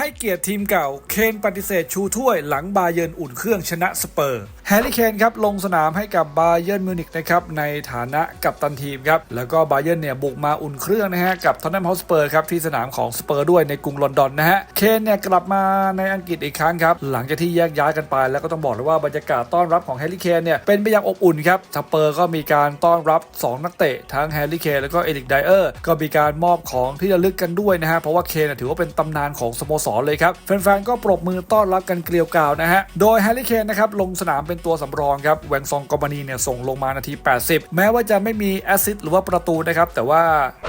ให้เกียรติทีมเก่า เคนปฏิเสธชูถ้วยหลังบาเยิร์นอุ่นเครื่องชนะสเปอร์ แฮร์รี่เคนครับลงสนามให้กับบาเยิร์นมิวนิกนะครับในฐานะกัปตันทีมครับแล้วก็บาเยิร์นเนี่ยบุกมาอุ่นเครื่องนะฮะกับทอนแนมฮอสเปอร์ครับที่สนามของสเปอร์ด้วยในกรุงลอนดอนนะฮะเคนเนี่ยกลับมาในอังกฤษอีกครั้งครับหลังจากที่แยกย้ายกันไป แล้วก็ต้องบอกเลยว่าบรรยากาศต้อนรับของแฮร์รี่เคนเนี่ยเป็นไปอย่างอบอุ่นครับสเปอร์ก็มีการต้อนรับ 2 นักเตะทั้งแฮร์รี่เคนแล้วก็เอริกไดเออร์ก็มีการมอบของที่ระลึกกันด้วยนะฮะเพราะว่าเคนถือว่าเป็นตำนานของสโมสรเลยครับแฟนๆก็ปรบมือต้อนรับกันเกลียวกราวนะฮะโดยแฮร์รี่เคนนะครับลงสนามเป็นตัวสำรองครับแวงซองกอมานีเนี่ยส่งลงมานาที 80 แม้ว่าจะไม่มีแอสซิสต์หรือว่าประตูนะครับแต่ว่า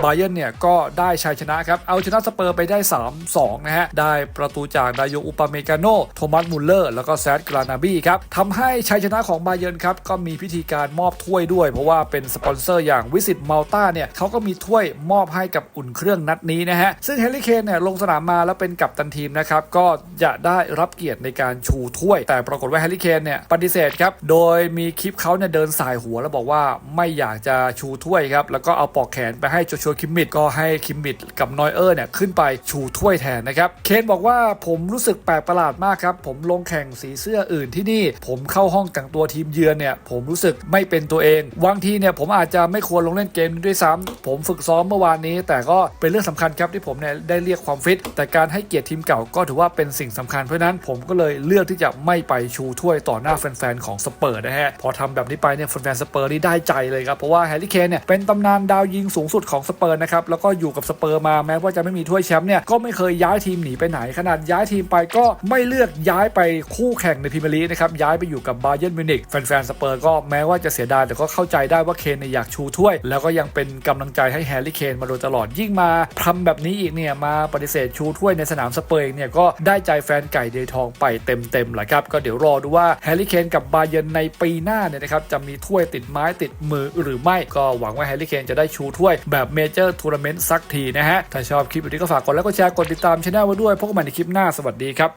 บาเยิร์นเนี่ยก็ได้ชัยชนะครับเอาชนะสเปอร์ไปได้ 3-2 นะฮะได้ประตูจากดายโยอุปาเมกาโนโทมัสมุลเลอร์แล้วก็แซดกรานาบีครับทำให้ชัยชนะของบาเยิร์นครับก็มีพิธีการมอบถ้วยด้วย เพราะว่าเป็นสปอนเซอร์อย่างวิสิตมัลตาเนี่ยเขาก็มีถ้วยมอบให้กับอุ่นเครื่องนัดนี้นะฮะซึ่งแฮร์รี่เคนเนี่ยลงสนามมาแล้วเป็นกัปตันทีมนะครับก็จะได้รับเกียรติในการชูถ้วย แต่ปรากฏว่าแฮร์รี่เคนเนี่ยปฏิเสธครับโดยมีคลิปเขาเนี่ยเดินสายหัวแล้วบอกว่าไม่อยากจะชูถ้วยครับแล้วก็เอาปอกแขนไปให้โจชัวคิมมิดก็ให้คิมมิดกับนอยเออร์เนี่ยขึ้นไปชูถ้วยแทนนะครับเคนบอกว่าผมรู้สึกแปลกประหลาดมากครับผมลงแข่งสีเสื้ออื่นที่นี่ ผมเข้าห้องแต่งตัวทีมเยือนเนี่ยผมรู้สึกไม่เป็นตัวเองบางทีเนี่ยผมอาจจะไม่ควรลงเล่นเกมนี้ด้วยซ้ำผมฝึกซ้อมเมื่อวานนี้ แต่ก็เป็นเรื่องสำคัญครับที่ผมเนี่ยได้เรียกความฟิตแต่การให้เกียรติทีมเก่าก็ถือว่าเป็นสิ่งสำคัญเพราะนั้นผมก็เลยเลือกที่จะไม่ไปชูถ้วยต่อหน้าแฟนๆของสเปอร์นะฮะพอทำแบบนี้ไปเนี่ยแฟนๆสเปอร์นี่ได้ใจเลยครับเพราะว่าแฮร์รี่เคนเนี่ยเป็นตำนานดาวยิงสูงสุดของสเปอร์นะครับแล้วก็อยู่กับสเปอร์มาแม้ว่าจะไม่มีถ้วยแชมป์เนี่ยก็ไม่เคยย้ายทีมหนีไปไหนขนาดย้ายทีมไปก็ไม่เลือกย้ายไปคู่แข่งในพรีเมียร์ลีกนะครับย้ายไปอยู่กับบาเยิร์นมิวนิกแฟนๆสเปอร์ก็แม้ว่าจะเสียดายแต่ก็เข้าใจได้ว่าเคนเนี่ยอยากชูถ้วย แล้วก็ยังเป็นกำลังใจให้แฮร์รี่เคนมาโดยตลอดยิ่งมาทำแบบนี้อีกเนี่ยมาปฏิเสธชูถ้วยในสนามสเเองเนี่ยก็ได้ใจแฟนไก่เดยทองไปเต็มๆแหละครับ ก็เดี๋ยวรอดูว่าแฮร์รี่เคนกับบาเยนในปีหน้าเนี่ยนะครับจะมีถ้วยติดไม้ติดมือหรือไม่ก็หวังว่าแฮร์รี่เคนจะได้ชูถ้วยแบบเมเจอร์ทัวร์นาเมนต์สักทีนะฮะ ถ้าชอบคลิปนี้ก็ฝากกดไลค์กดแชร์กดติดตามช่องไว้ด้วยพบกันใหม่ในคลิปหน้าสวัสดีครับ